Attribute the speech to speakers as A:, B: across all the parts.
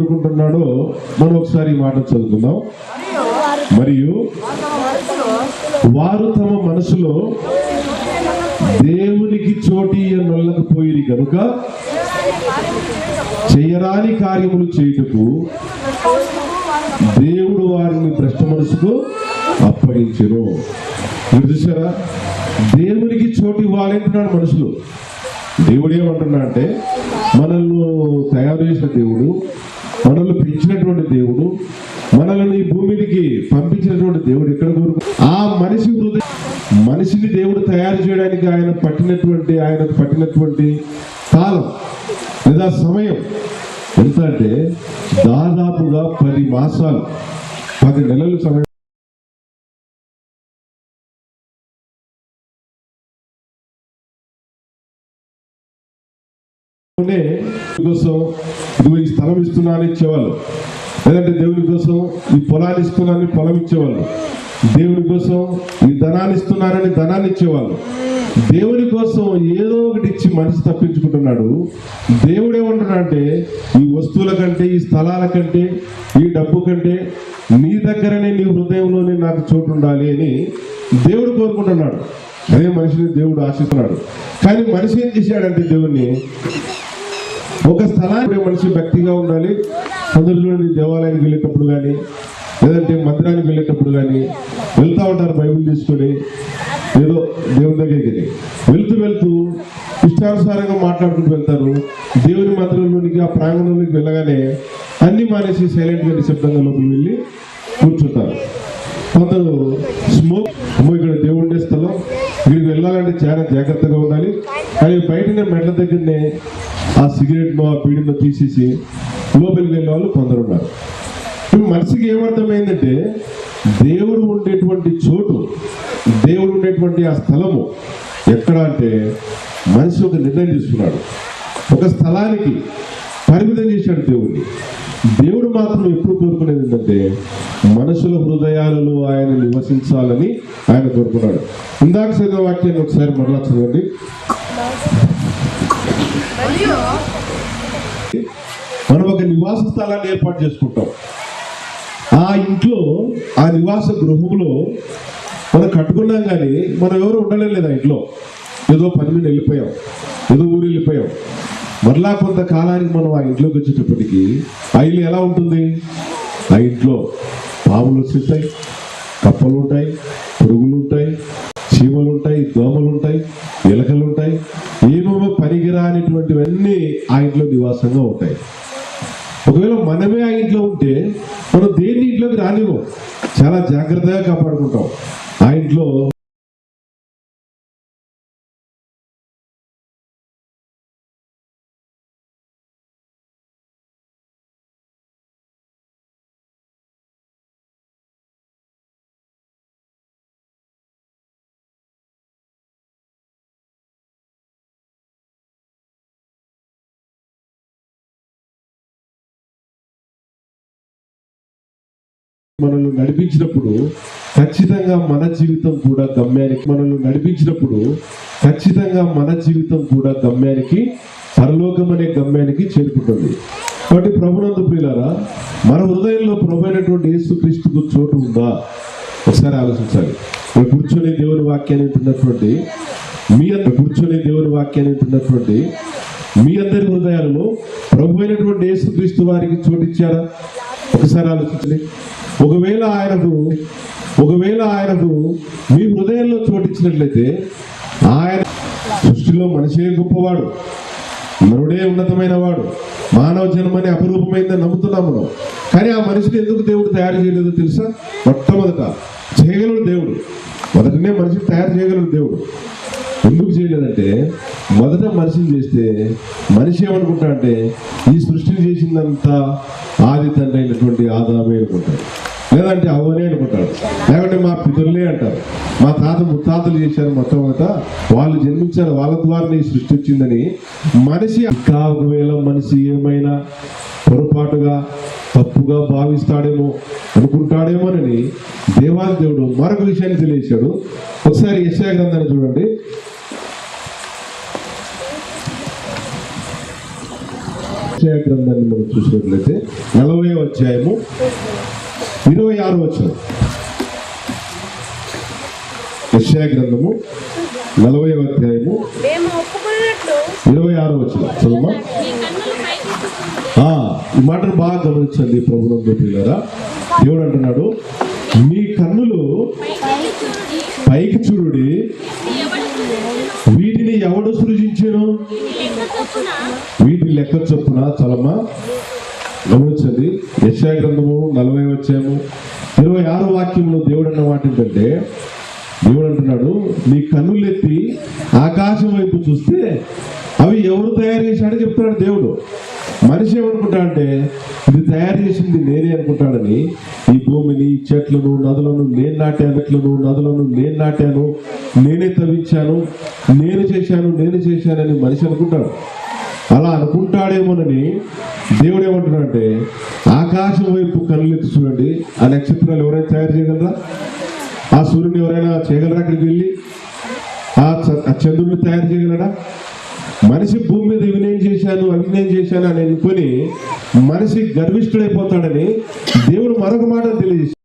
A: అనుకుంటున్నాడో మనం ఒకసారి మాట చదువుకుందాం. మరియు వారు తమ మనసులో దేవునికి చోటి నొల్లకపోయి కనుక చేయరాని కార్యములు చేయుటకు దేవుడు వారిని భ్రష్ట మనసుకు అప్పగించరు మీరు చూసారా దేవునికి చోటు ఇవ్వాలంటున్నాడు మనుషులు. దేవుడు ఏమంటున్నా అంటే మనల్ని తయారు చేసిన దేవుడు మనల్ని పెంచినటువంటి దేవుడు మనల్ని ఈ భూమికి పంపించినటువంటి దేవుడు ఎక్కడ కోరుకు ఆ మనిషి హృదయం మనిషిని దేవుడు తయారు చేయడానికి ఆయన పట్టినటువంటి ఆయన పట్టినటువంటి కాలం లేదా సమయం ఎంత అంటే దాదాపుగా పది మాసాలు పది నెలలు సమయం. కోసం ఇదిగో ఈ స్థలం ఇస్తున్నాను ఇచ్చేవాళ్ళు. లేదంటే దేవుని కోసం ఈ పొలాన్ని ఇస్తున్నానని పొలం ఇచ్చేవాళ్ళు. దేవుని కోసం ఈ ధనాన్ని ఇస్తున్నారని ధనాన్ని ఇచ్చేవాళ్ళు. దేవుని కోసం ఏదో ఒకటి ఇచ్చి మనిషి తప్పించుకుంటున్నాడు. దేవుడు ఏమంటున్నాడంటే ఈ వస్తువుల కంటే ఈ స్థలాల కంటే ఈ డబ్బు కంటే నీ దగ్గరనే నీ హృదయంలోనే నాకు చోటు ఉండాలి అని దేవుడు కోరుకుంటున్నాడు. అదే మనిషిని దేవుడు ఆశిస్తున్నాడు. కానీ మనిషి ఏం చేశాడంటే దేవుణ్ణి ఒక స్థలానికి మనిషి భక్తిగా ఉండాలి. కొందరు చూడండి దేవాలయానికి వెళ్ళేటప్పుడు కానీ లేదంటే మందిరానికి వెళ్ళేటప్పుడు కానీ వెళ్తూ ఉంటారు బైబిల్ తీసుకొని. ఏదో దేవుని దగ్గరికి వెళ్తూ వెళ్తూ ఇష్టానుసారంగా మాట్లాడుకుంటూ వెళ్తారు. దేవుని మందిరంలోనికి ఆ ప్రాంగణంలోకి వెళ్ళగానే అన్ని మానేసి సైలెంట్గా నిశ్శబ్దంగా లోపలికి వెళ్ళి కూర్చుంటారు. కొందరు స్మోక్ చాలా జాగ్రత్తగా ఉండాలి. అవి బయటనే మెట్ల దగ్గరనే ఆ సిగరెట్ను ఆ పీడిను తీసేసి లోపలికి వెళ్ళే వాళ్ళు కొందరు ఉన్నారు. ఇప్పుడు మనిషికి ఏమర్థమైందంటే దేవుడు ఉండేటువంటి చోటు దేవుడు ఉండేటువంటి ఆ స్థలము ఎక్కడ అంటే మనిషి ఒక నిర్ణయం తీసుకున్నాడు. ఒక స్థలానికి పరిమితం చేశాడు దేవుడిని దేవుడు మాత్రం ఎప్పుడు కోరుకునేది ఏంటంటే మనుషుల హృదయాలలో ఆయన నివసించాలని ఆయన కోరుకున్నాడు. ఇందాక చదివిన వాక్యాన్ని ఒకసారి మరలా చదవండి. మనం ఒక నివాస స్థలాన్ని ఏర్పాటు చేసుకుంటాం. ఆ ఇంట్లో ఆ నివాస గృహంలో మనం కట్టుకున్నాం కానీ మనం ఎవరు ఉండలేదు ఆ ఇంట్లో? ఏదో పని మీద వెళ్ళిపోయాం. ఏదో ఊరు వెళ్ళిపోయాం. మరలా కొంతకాలానికి మనం ఆ ఇంట్లోకి వచ్చేటప్పటికి ఆ ఇల్లు ఎలా ఉంటుంది? ఆ ఇంట్లో పాములు వచ్చేస్తాయి కప్పలు ఉంటాయి పురుగులు ఉంటాయి చీమలు ఉంటాయి దోమలు ఉంటాయి ఎలకలు ఉంటాయి. ఏమేమో పనికిరానిటువంటివన్నీ ఆ ఇంట్లో నివాసంగా ఉంటాయి. ఒకవేళ మనమే ఆ ఇంట్లో ఉంటే మనం దేన్ని ఇంట్లోకి రానివ్వం. చాలా జాగ్రత్తగా కాపాడుకుంటాం. ఆ ఇంట్లో మనల్ని నడిపించినప్పుడు ఖచ్చితంగా మన జీవితం కూడా గమ్యానికి మనల్ని నడిపించినప్పుడు ఖచ్చితంగా మన జీవితం కూడా గమ్యానికి పరలోకం అనే గమ్యానికి చేరుకుంటుంది. కాబట్టి ప్రభునందు ప్రియులారా మన హృదయంలో ప్రభు అయినటువంటి యేసుక్రీస్తుకు చోటు ఉందా? ఒకసారి ఆలోచించాలి. కూర్చొని దేవుని వాక్యాన్ని వింటున్నటువంటి మీ అందరు కూర్చొని దేవుని వాక్యాన్ని వింటున్నటువంటి మీ అందరి హృదయాలలో ప్రభు అయినటువంటి యేసుక్రీస్తు వారికి చోటిచ్చారా? ఒకసారి ఆలోచించండి. ఒకవేళ ఆయనకు ఒకవేళ ఆయనకు మీ హృదయంలో చోటిచ్చినట్లయితే ఆయన సృష్టిలో మనిషే గొప్పవాడు. నరుడే ఉన్నతమైన వాడు మానవ జన్మని అపరూపమైందని నమ్ముతున్నాం మనం. కానీ ఆ మనిషిని ఎందుకు దేవుడు తయారు చేయలేదో తెలుసా? మొట్టమొదట చేయగలడు దేవుడు. మొదటనే మనిషిని తయారు చేయగలడు దేవుడు. ఎందుకు చేయలేదంటే మొదట మనిషిని చేస్తే మనిషి ఏమనుకుంటా అంటే ఈ సృష్టిని చేసిందంతా ఆది తండ్రి అయినటువంటి ఆదామే అనుకుంటాడు లేదంటే అవనే అనుకుంటాడు లేకుంటే మా పితరులే అంటారు. మా తాత ముత్తాతలు చేశారు మొత్తం అంతా. వాళ్ళు జన్మించారు వాళ్ళ ద్వారా సృష్టి వచ్చిందని మనిషి ఇంకా ఒకవేళ మనిషి ఏమైనా పొరపాటుగా తప్పుగా భావిస్తాడేమో అనుకుంటాడేమోనని దేవాది దేవుడు మరొక విషయాన్ని తెలియచాడు ఒకసారి యశా గ్రంథాన్ని చూడండి. యెషయా గ్రంథాన్ని మనం చూసినట్లయితే నలభై అధ్యాయము ఇరవై ఆరు వచ్చిన యెషయా గ్రంథము నలభై అధ్యాయము ఇరవై ఆరు వచ్చిన చదువు ఈ మాటను బాగా గమనించండి ప్రభుత్వం పిల్లరా దేవుడు అంటున్నాడు మీ కన్నులు
B: పైకి చూడి
A: చూడుడి. వీటిని ఎవడు సృజించాను? వీటి లెక్క చొప్పున చలమా గమనించండి యశా గ్రంథము నలభై వచ్చాము ఇరవై ఆరు వాక్యంలో దేవుడు అన్న మాట ఏంటంటే దేవుడు అంటున్నాడు నీ కన్నులెత్తి ఆకాశం వైపు చూస్తే అవి ఎవరు తయారు చేశాడని చెప్తున్నాడు దేవుడు. మనిషి ఏమనుకుంటాడంటే ఇది తయారు చేసింది నేనే అనుకుంటాడని. ఈ భూమిని చెట్లను నదులను నేను నాటాను చెట్లను నదులను నేను నాటాను నేనే తవ్వించాను నేను చేశాను నేను చేశానని మనిషి అనుకుంటాడు. అలా అనుకుంటాడేమోనని దేవుడు ఏమంటున్నాడంటే ఆకాశం వైపు కళ్ళెత్తి చూడండి ఆ నక్షత్రాలు ఎవరైనా తయారు చేయగలరా? ఆ సూర్యుని ఎవరైనా చేయగలరా అక్కడికి వెళ్ళి? ఆ చ- ఆ చంద్రుడిని తయారు చేయగలరా మనిషి భూమి మీద ఇవి నేను చేశాను అవి నేను చేశాను అని అనుకొని మనిషి గర్విష్ఠుడైపోతాడని దేవుడు మరొక మాట తెలియజేశాడు.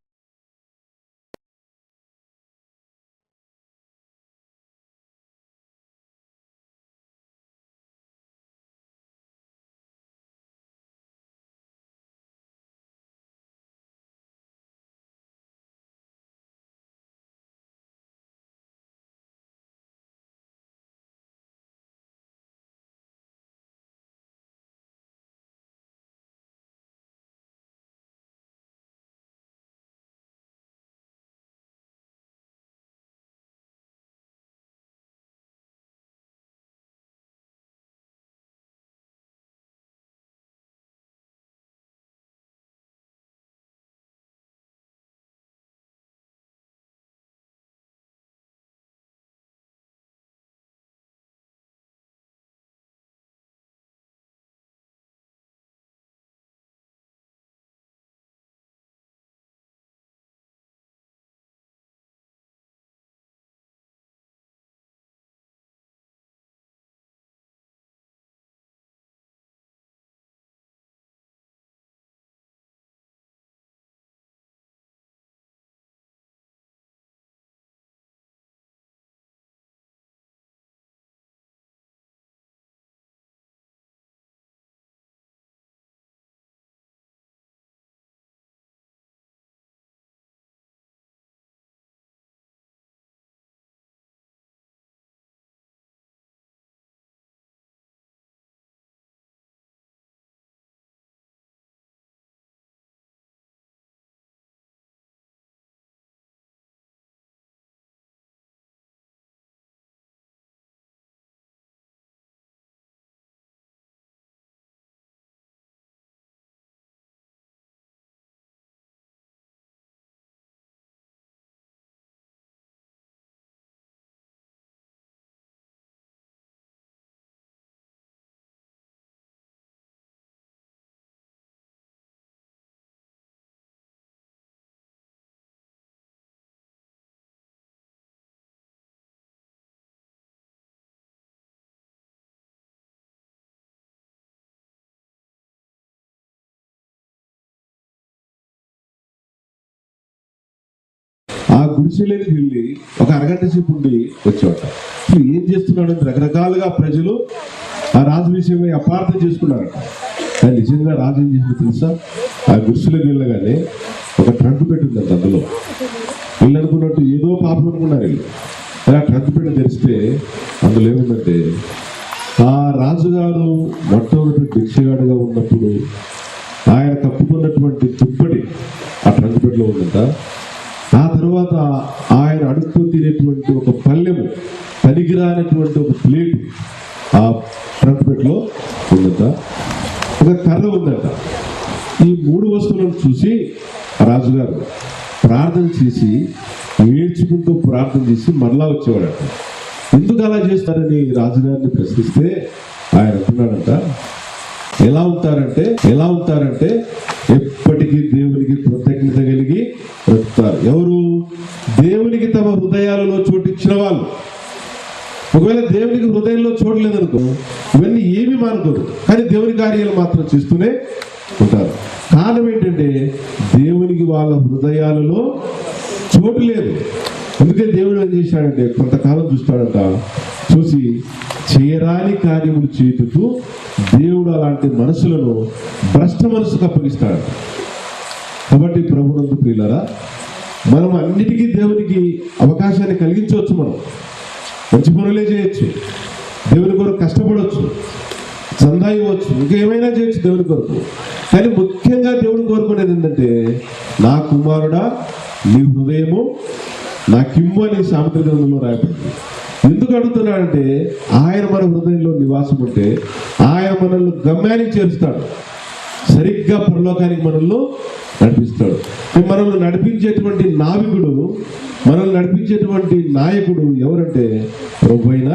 A: ఆ గుడిసెలోకి వెళ్ళి ఒక అరగంట సేపు ఉండి వచ్చేవాట అసలు ఏం చేస్తున్నాడు రకరకాలుగా ప్రజలు ఆ రాజు విషయమై అపార్థం చేసుకున్నారట కానీ నిజంగా రాజు ఏం చేసిందో తెలుసా? ఆ గుడిసెలోకి వెళ్ళగానే ఒక ట్రంక్ పెట్టిందంట అందులో. వీళ్ళు అనుకున్నట్టు ఏదో పాపం అనుకున్నారు వీళ్ళు. ఆ ట్రంక్ పెట్టి తెరిస్తే అందులో ఏముందంటే ఆ రాజుగారు మొట్టమొదటి భిక్షగాడుగా ఉన్నప్పుడు ఆయన కప్పుకున్నటువంటి దుప్పటి ఆ ట్రంక్ పెట్టిలో ఉందంట. ఆ తర్వాత ఆయన అడుగుతూ తినేటువంటి ఒక పల్లెము పనికిరానటువంటి ఒక ప్లేట్ ఆ ట్రంక్ పెట్టిలో ఉందంట. ఒక కర్ర ఉందట. ఈ మూడు వస్తువులను చూసి రాజుగారు ప్రార్థన చేసి ఏడ్చుకుంటూ ప్రార్థన చేసి మరలా వచ్చేవాడట. ఎందుకు అలా చేస్తారని రాజుగారిని ప్రశ్నిస్తే ఆయన అంటున్నాడంట ఎలా ఉంటారంటే ఎలా ఉంటారంటే ఎప్పటికీ దేవునికి కృతజ్ఞత ఎవరు? దేవునికి తమ హృదయాలలో చోటు ఇచ్చిన వాళ్ళు. ఒకవేళ దేవునికి హృదయంలో చోటు లేదనుకో ఇవన్నీ ఏమి ఏమీ కానీ దేవుని కార్యాలు మాత్రం చేస్తూనే ఉంటారు. కారణం ఏంటంటే దేవునికి వాళ్ళ హృదయాలలో చోటు లేదు. అందుకే దేవుడు ఏం చేశాడంటే కొంతకాలం చూస్తాడంట చూసి చేయరాని కార్యములు చేతుతూ దేవుడు అలాంటి మనసులను భ్రష్ట మనసుకు అప్పగిస్తాడు కాబట్టి ప్రభునందు ప్రియులరా మనం అన్నిటికీ దేవునికి అవకాశాన్ని కలిగించవచ్చు మనం. మంచి పనులే చేయొచ్చు. దేవుని కొరకు కష్టపడవచ్చు చందా ఇవ్వచ్చు. ఇంకేమైనా చేయొచ్చు దేవుని కొరకు. కానీ ముఖ్యంగా దేవుని కోరుకునేది ఏంటంటే నా కుమారుడా నీ హృదయము నా కిమ్ము అనే సామెత గ్రంథంలో రాయబడింది. ఎందుకు అడుగుతున్నాడంటే ఆయన మన హృదయంలో నివాసం ఉంటే ఆయన మనల్ని గమ్యానికి చేరుస్తాడు. సరిగ్గా పరలోకానికి మనల్ని నడిపిస్తాడు. మనల్ని నడిపించేటువంటి నావికుడు మనల్ని నడిపించేటువంటి నాయకుడు ఎవరంటే ప్రభు అయిన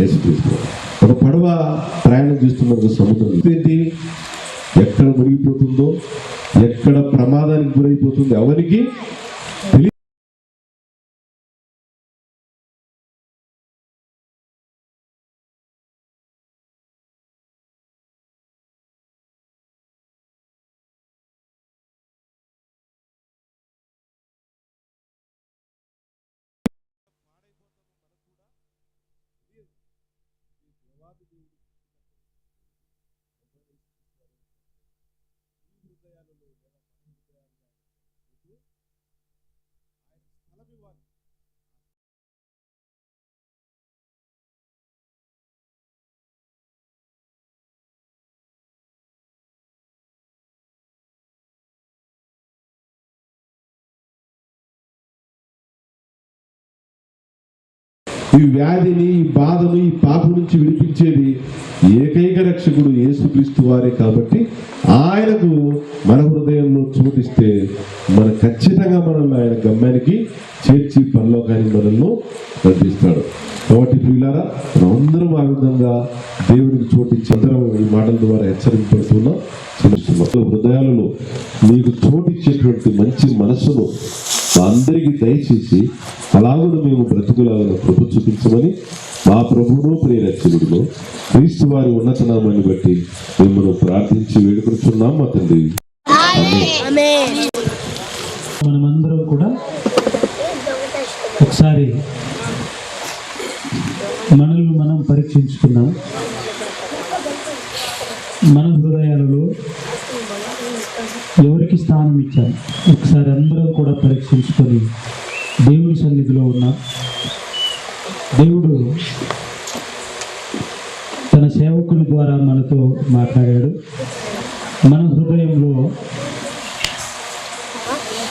A: యేసుక్రీస్తు. ఒక పడవ ప్రయాణం చేస్తున్న సముద్రం ఏంటి ఎక్కడ మునిగిపోతుందో ఎక్కడ ప్రమాదానికి గురైపోతుందో ఎవరికి ఈ వ్యాధిని ఈ బాధను ఈ పాపం నుంచి విడిపించేది ఏకైక రక్షకుడు యేసుక్రీస్తు వారే కాబట్టి ఆయనకు మన హృదయంలో చోటిస్తే మన ఖచ్చితంగా మనల్ని ఆయన గమ్యానికి చేర్చి పరలోకానికి మనల్ని నడిపిస్తాడు కాబట్టి ప్రియులారా మనందరం ఆ విధంగా దేవుడికి చోటి అందరం ఈ మాటల ద్వారా హెచ్చరింపడుతున్నాం హృదయాలలో మీకు చోటిచ్చేటువంటి మంచి మనస్సును అందరికీ దయచేసి అలాగను మేము బ్రతుకులాగిన కృప చూపించమని మా ప్రభువును ప్రియరక్షకుడును క్రీస్తు వారి ఉన్నత నామాన్ని బట్టి మిమ్మల్ని ప్రార్థించి వేడుకొచ్చున్నాం మా తండ్రి.
C: మనమందరం కూడా ఒకసారి మనల్ని మనం పరీక్షించుకున్నాం మన హృదయాలలో ఎవరికి స్థానం ఇచ్చాం ఒకసారి అందరం కూడా పరీక్షించుకొని దేవుడి సన్నిధిలో ఉన్న దేవుడు తన సేవకుల ద్వారా మనతో మాట్లాడాడు మన హృదయంలో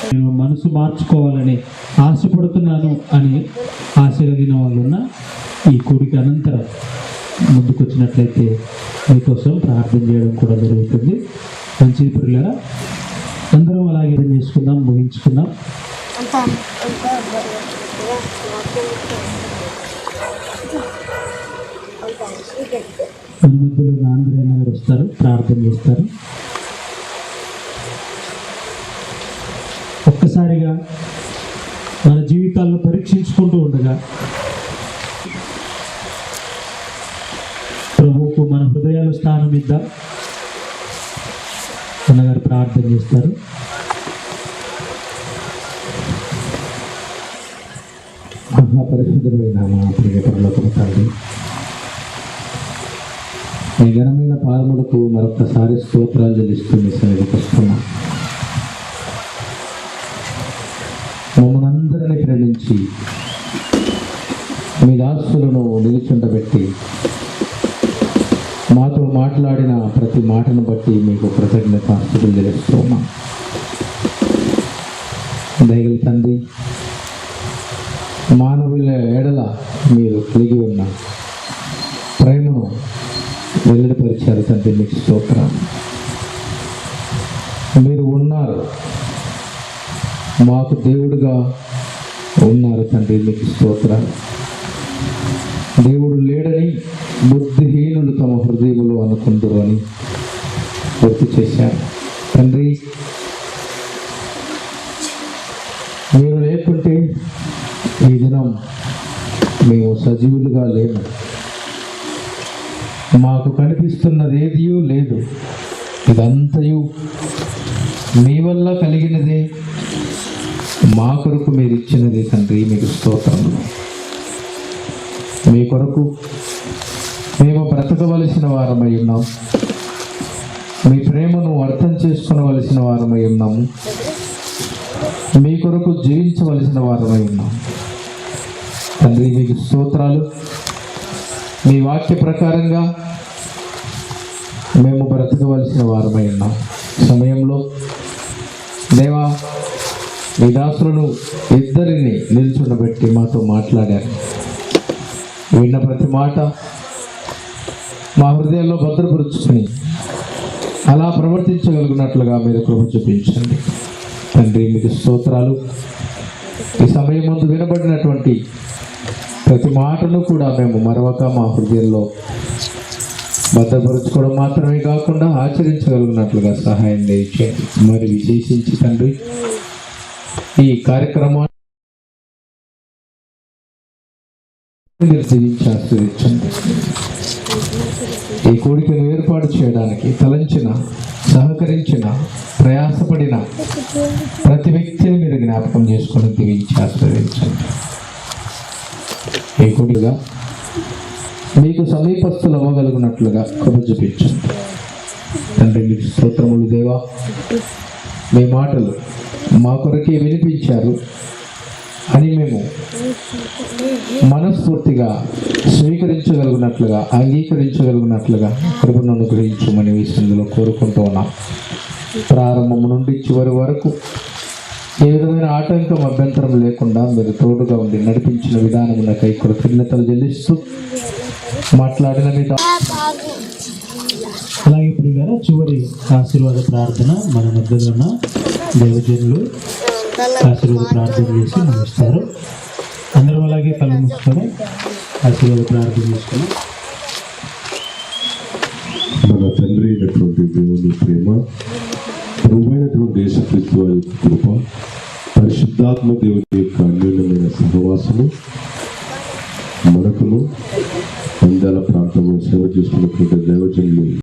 C: నేను మనసు మార్చుకోవాలని ఆశపడుతున్నాను అని ఆశ కలిగిన వాళ్ళున్న ఈ కోరిక అనంతరం ముందుకొచ్చినట్లయితే మీకోసం ప్రార్థన చేయడం కూడా జరుగుతుంది. మంచి పిల్లల అందరం అలాగే చేసుకుందాం ముగించుకుందాం. మన మధ్యలో గారు వస్తారు ప్రార్థన చేస్తారు. ఒక్కసారిగా మన జీవితాలను పరీక్షించుకుంటూ ఉండగా ప్రభువుకు మన హృదయాలు స్థానం ఇద్దాం. అన్నగారు ప్రార్థన చేస్తారు.
D: మహాపరిశుద్ధుడైన మా ప్రియపరులకు తండ్రి మీ ఘనమైన పాదములకు మరొకసారి స్తోత్రాలు చెల్లిస్తుంది సరే సన్నిధికి వస్తున్నాం. నుంచి మీ దాసులను నిలుచుండబెట్టి మాతో మాట్లాడిన ప్రతి మాటను బట్టి మీకు కృతజ్ఞత స్థుతులు తెలుస్తున్నాం దయగల తండ్రి మానవుల ఏడల మీరు కలిగి ఉన్న ప్రేమను వెల్లడిపరిచారు తండ్రి మీకు స్తోత్రం. మీరు ఉన్నారు. మాకు దేవుడుగా ఉన్నారు తండ్రి మీకు స్తోత్ర. దేవుడు లేడని బుద్ధిహీనులు తమ హృదయములు అనుకుందరు అని గుర్తు చేశారు తండ్రి మీరు లేకుంటే ఈ దినం మేము సజీవులుగా లేము. మాకు కనిపిస్తున్నది ఏదియూ లేదు. ఇదంతయు మీ వల్ల కలిగినదే. మా కొరకు మీరు ఇచ్చినది తండ్రి మీకు స్తోత్రం. మీ కొరకు మేము బ్రతకవలసిన వారమై ఉన్నాం. మీ ప్రేమను అర్థం చేసుకునవలసిన వారమై ఉన్నాము మీ కొరకు జీవించవలసిన వారమై ఉన్నాం. తండ్రి మీకు స్తోత్రాలు. మీ వాక్య ప్రకారంగా మేము బ్రతకవలసిన వారమై ఉన్నాం. సమయంలో దేవా మీ దాసులను ఇద్దరిని నిల్చుండబెట్టి మాతో మాట్లాడారు. విన్న ప్రతి మాట మా హృదయాల్లో భద్రపరుచుకుని అలా ప్రవర్తించగలిగినట్లుగా మీరు కృప చూపించండి. తండ్రి మీకు స్తోత్రాలు. ఈ సమయం ముందు వినబడినటువంటి ప్రతి మాటను కూడా మేము మరొక మా హృదయంలో భద్రపరుచుకోవడం మాత్రమే కాకుండా ఆచరించగలిగినట్లుగా సహాయం చేయండి. మరి విశేషించి తండ్రి ఈ కార్యక్రమాన్ని మీరు జీవించి ఆస్వాదించండి ఈ కోరికను ఏర్పాటు చేయడానికి తలంచిన సహకరించిన ప్రయాసపడిన ప్రతి వ్యక్తిని మీరు జ్ఞాపకం చేసుకొని దీవించి ఆస్వాదించండి ఈ కోడిగా మీకు సమీపస్తులు అవ్వగలిగినట్లుగా కృప చూపించండి. తండ్రి మీకు స్తోత్రములు దేవా. మీ మాటలు మా కొరకే వినిపించారు అని మేము మనస్ఫూర్తిగా స్వీకరించగలిగినట్లుగా అంగీకరించగలిగినట్లుగా కృపను అనుగ్రహించమని విషయంలో కోరుకుంటూ ఉన్నాం. ప్రారంభం నుండి చివరి వరకు ఏ విధమైన ఆటంకం అభ్యంతరం లేకుండా మీరు తోడుగా ఉండి నడిపించిన విధానం విధానమునకై కృతజ్ఞతలు చెల్లిస్తూ మాట్లాడిన మీ
C: అలాగే ప్రియుల చివరి ఆశీర్వాద ప్రార్థన మన మధ్యలో ఉన్న దేవజనులు ఆశీర్వాద ప్రార్థన చేసి ముగిస్తారు. అందరం అలాగే కళ్ళు మూసుకొని ఆశీర్వాద ప్రార్థన చేసుకొని
A: మన తండ్రి అయినటువంటి దేవుని ప్రేమ ప్రభువైనటువంటి దేశకృత్వ యొక్క కృప పరిశుద్ధాత్మ దేవుని యొక్క అన్యోన్యమైన సహవాసము